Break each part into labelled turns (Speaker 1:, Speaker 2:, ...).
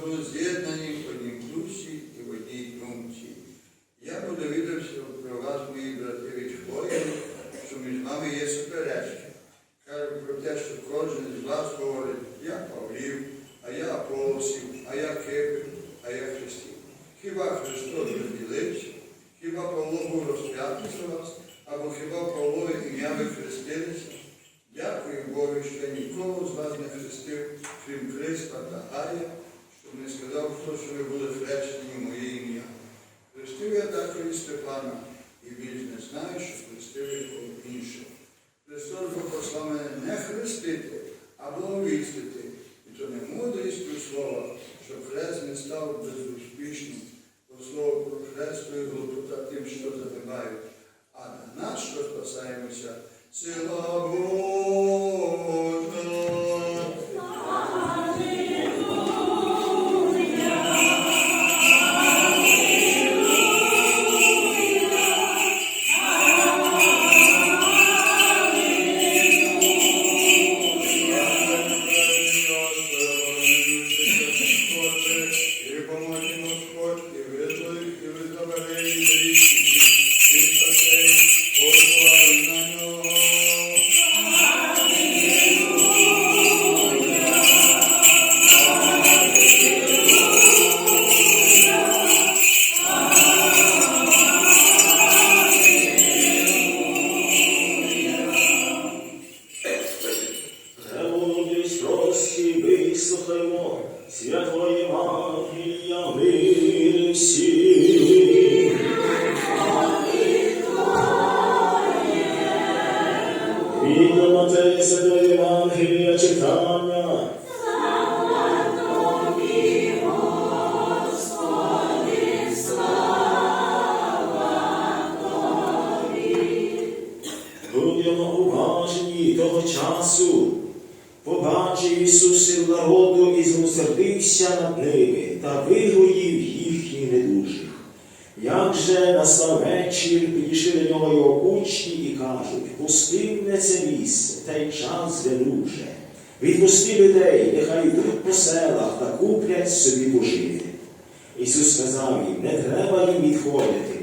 Speaker 1: були з'єднані в одній душі і в одній думці. Я подивився про вас, мої брати, від хвої, що між вами є суперечки. Кажу про те, що кожен з вас говорить, я Павлів, а я Аполосів, а я Кипр, а я Христів. Хіба Христос розділився? Хіба Павло був розп'ятий за вас? Або хіба Павло ім'я ви хрестилися? Дякую Богу, що я нікого з вас не хрестив, крім Христа та Гая, не сказав хто, що ви були хрещені моє ім'я. Хрестив я також і Степана, і більш не знаю, що хрестив я іншого. Христос Бог послав мене не хрестити, а благовістити. І то не мудрістю слова, щоб хрест не став безуспішним, бо слово про хресту і глупота тим, що забивають. А на нас, що спасаємося, сила Божа.
Speaker 2: Людей, нехай йдуть по селах та куплять собі пожити. Ісус сказав їм, не треба їм відходити,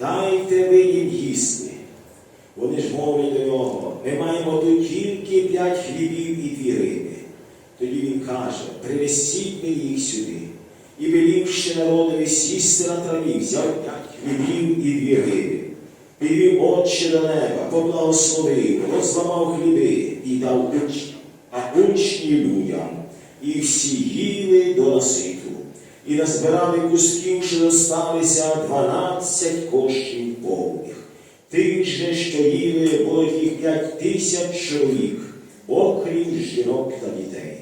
Speaker 2: дайте ви їм їсти. Вони ж мовлять до нього, ми маємо тут тільки п'ять хлібів і дві риби. Тоді він каже, привезіть ми їх сюди. І велівши народові сісти на траві, взяв п'ять хлібів і дві риби. Підвів очі до неба, поблагословив, розламав хліби і дав учням, людям. І всі їли до наситу. І назбирали кусків, що зосталися дванадцять кошів повних. Тих же, що їли, було їх п'ять тисяч чоловік, окрім жінок та дітей.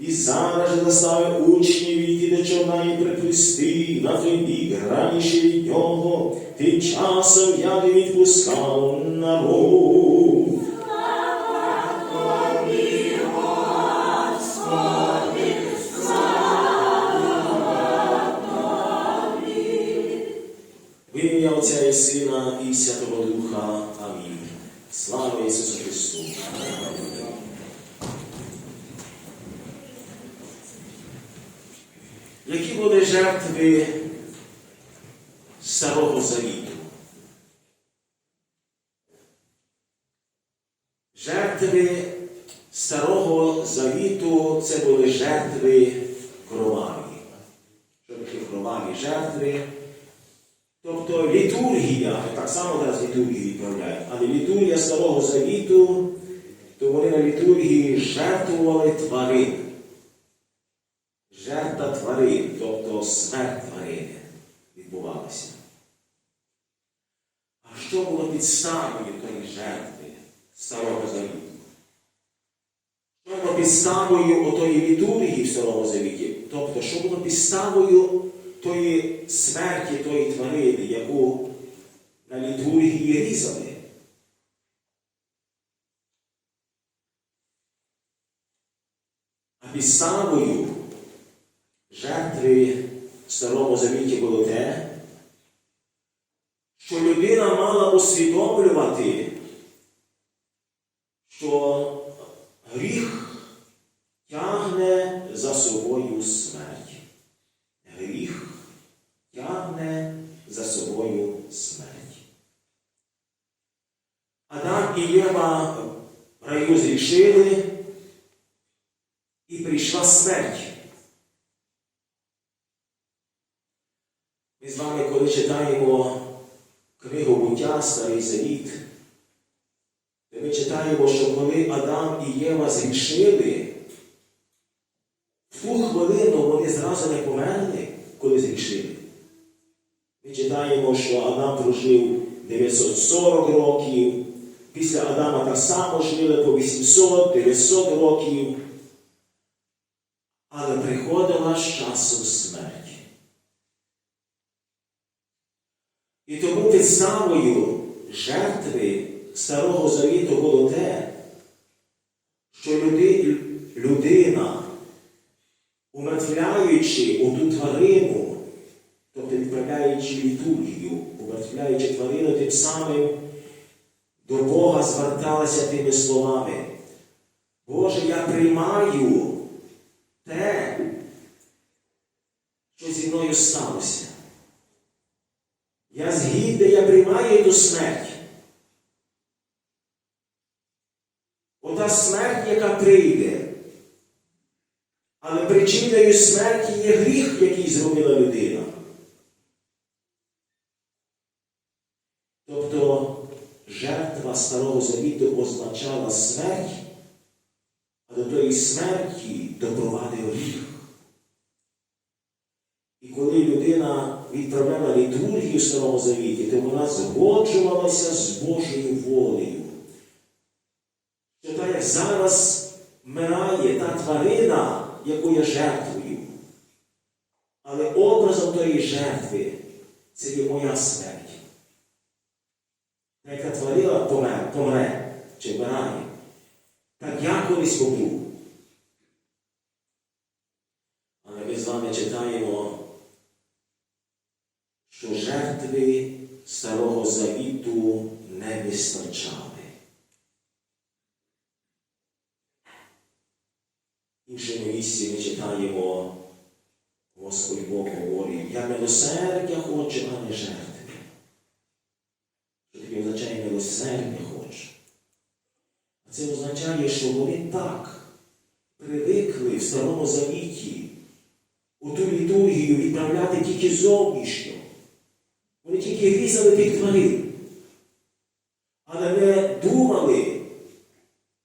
Speaker 2: І зараз же заставив учнів йти до човна і приплисти на той раніше від нього, тим часом я не відпускав народ. Сина і Святого Духа. Амінь. Слава Ісусу Христу! Які були жертви Старого Завіту? Жертви Старого Завіту це були жертви кроваві. Таке кроваві жертви? Тобто літургія, так само зараз літургію відправляють, але літургія Старого Завіту, то вони на літургії жертвували тварин. Жертва тварин, тобто смерть тварини відбувалася. А що було підставою тої жертви Старого Завіту? Що було підставою отої літургії в Старому Завіті? Тобто, що було підставою тої смерті, тої тварини, яку на літургії різали? А підставою жертви в Старому Завіті було те, що людина мала усвідомлювати, що гріх тягне за собою смерть. Гріх тягне за собою смерть. Адам і Єва раю зрішили, і прийшла смерть. Ми з вами, коли читаємо книгу буття Старий Завіт, то ми читаємо, що коли Адам і Єва зрішили, ту хвилину вони зразу не померли, коли зрішили. Ми читаємо, що Адам прожив 940 років, після Адама так само жили по 800-900 років. Але приходила з часом смерть. І тому підставою жертви Старого Завіту було те, що люди, людина, умертвляючи оту тварину, тобто відправляючи літургію, умертвляючи тварину, тим самим до Бога зверталася тими словами. Боже, я приймаю те, що зі мною сталося. Я згідний, я приймаю ту смерть. Ота смерть, яка прийде. Але причиною смерті є гріх, який зробила людина. Тобто жертва Старого Завіту означала смерть, а до тої смерті допровадив гріх. І коли людина відправляла літургію в Старому Завіті, то вона згоджувалася з Божою волею. Що як зараз вмирає та тварина, яку я жертвую. Але образом тої жертви це є моя смерть. Яка тварина помре, помре чи вмирає, так я колись помру. Але ми з вами читаємо, що жертви Старого Завіту не вистачали. Іншому місці ми читаємо, Господь Бог говорить, я милосердя хочу, а не жертви. Що таке милосердя хочу? А це означає, що вони так привикли в Старому Завіті у ту літургію відправляти тільки зовнішньо. Вони тільки різали тих тварин. Але не думали,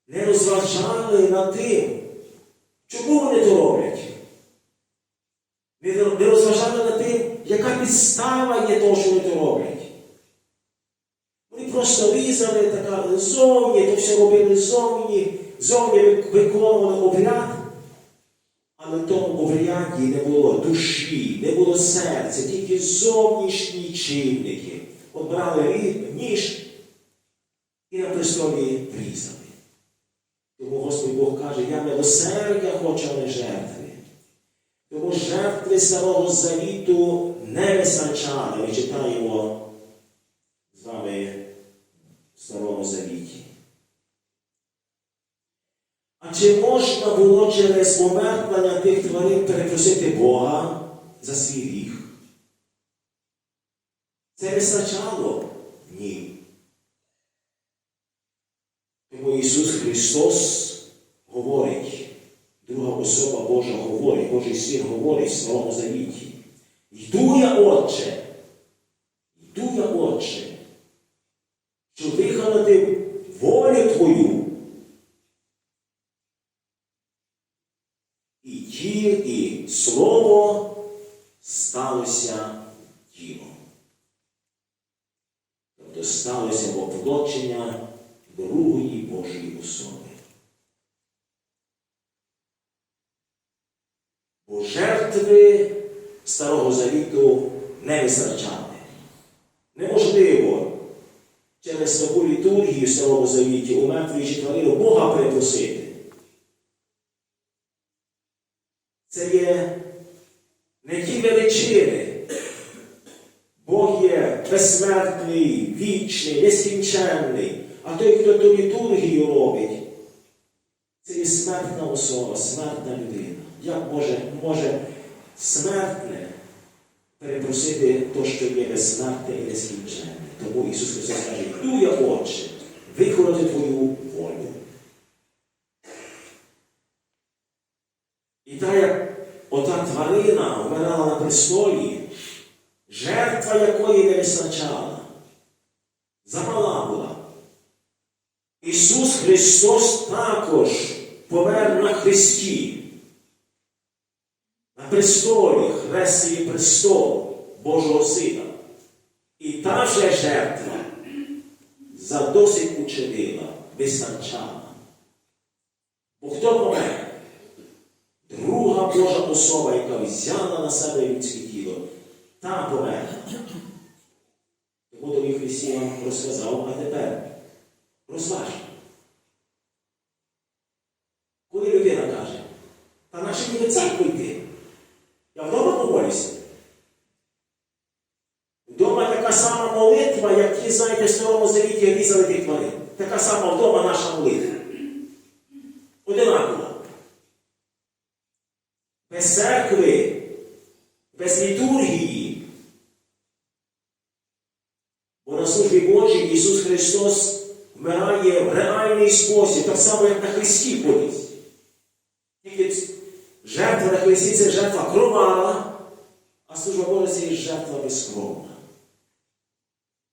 Speaker 2: не розважали над тим, чому вони то роблять. Не не розважали над тим, яка підстава є того, що вони то роблять. Просто різали така зовні, то все робили зовні, зовні виконували обряд. Але в тому обряді не було душі, не було серця, тільки зовнішні чинники. От брали ніж і на престолі різали. Тому Господь Бог каже, я милосердя хочу, а не жертви. Тому жертви Старого Завіту не вистачали. Ми читаємо з вами в Старому Завіті. А чи можна було через помертвення тих тварин перепросити Бога за свій гріх? Це вистачало? Ні. Тому Ісус Христос говорить, друга особа Божа говорить, Божий Син говорить в Старому Завіті. Йду я, Отче, йду я, Отче, щоб виконати волю Твою. І тіл, і слово сталося тілом. Тобто сталося воплочення другої Божої особи. Бо жертви Старого Завіту не вистачали. Неможливо через таку літургію Старого Завіті, умертвуючи тварину, Бога перепросити. Це є не ті величини. Бог є безсмертний, вічний, нескінченний, а той, хто ту літургію робить, це є смертна особа, смертна людина. Як може, може смертне перепросити то, що є безсмертне і нескінченне? Тому Ісус Христос каже, йду я, Отче, виконати Твою волю. І та як ота тварина вмирала на престолі, жертва якої не вистачала, замала була. Ісус Христос також помер на Христі, престолі, хрест є престол Божого Сина. І та же жертва задосить учинила, вистачала. Бо хто помер? Друга Божа особа, яка взяла на себе людське тіло, та померла. Тому тобі Христі вам розказав, а тепер розваж. Коли людина каже, та наші ніби церкву йти. Я вдома така сама молитва, як ті, знаєте, в Старому Завіті різали тих тварин. Така сама вдома наша молитва. Одинакова. Без церкви, без літургії. Бо на службі Божій Ісус Христос вмирає в реальний спосіб, так само, як на Христі колись. Тільки жертва на Христі це жертва кровава, служба Божа є жертва безкровна.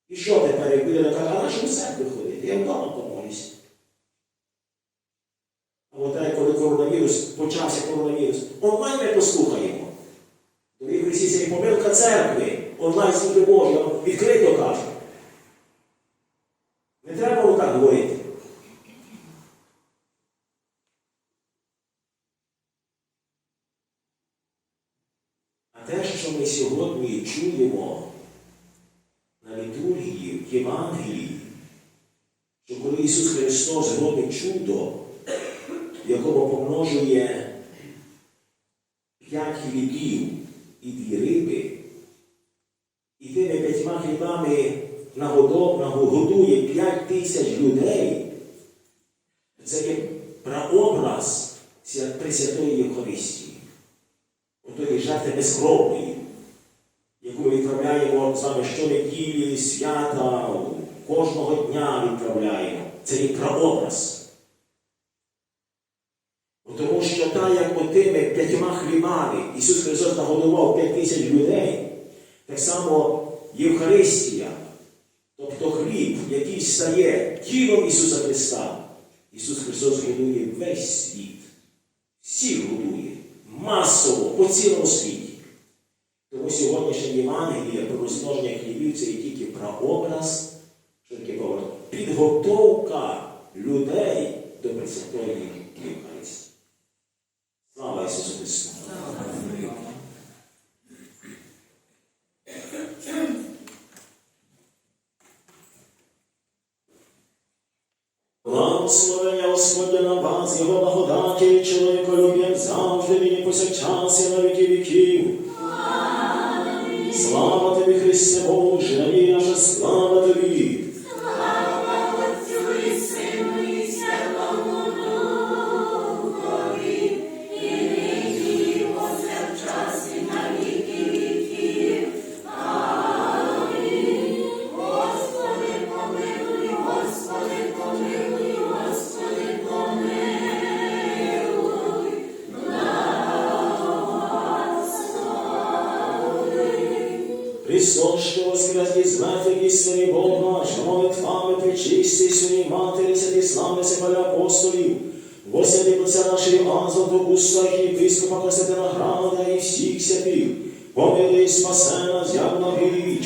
Speaker 2: І що тепер, як буде така, а на що в церкві ходити? Я вдома помолюсь. Або так, коли коронавірус, почався коронавірус, онлайн ми послухаємо. Дорогі Христі, це помилка церкви, онлайн служби Божа, відкрито кажу. Не треба було так говорити. А те, що ми сьогодні чуємо на літургії, в Євангелії, що коли Ісус Христос робить чудо, в якому помножує п'ять хлібів і дві риби, і тими п'ятьма хлібами нагодує п'ять тисяч людей, це є прообраз Свя- Пресвятої Євхаристії, отої жертви безкровної, яку відправляємо з вами щонеділі, свята, кожного дня відправляємо. Це є прообраз. Тому що та, як отими п'ятьма хлібами Ісус Христос нагодував п'ять тисяч людей, так само Євхаристія, тобто хліб, який стає тілом Ісуса Христа, Ісус Христос годує весь світ. Всіх годує масово по цілому світі. Тому сьогоднішнє Євангеліє про розмноження хлібів це є тільки прообраз, що таке говорить, підготовка людей до Пресвятої Євхаристії. Слава Ісусу Христу! Благословення Господня на вас, Його благодаті, чоловіколюб'ям завжди нині повсякчас на віки віків. Слава тобі, Христе Боже, надія наша слава Христос, що воскрес із мертвих істини Бога, що молитвами причисти своїй матері, святі слави себе апостолів, восяти Отця нашого Азоту, Устах, єпископа Костянтина Града і всіх святих, помилуй спасе нас, як на полю,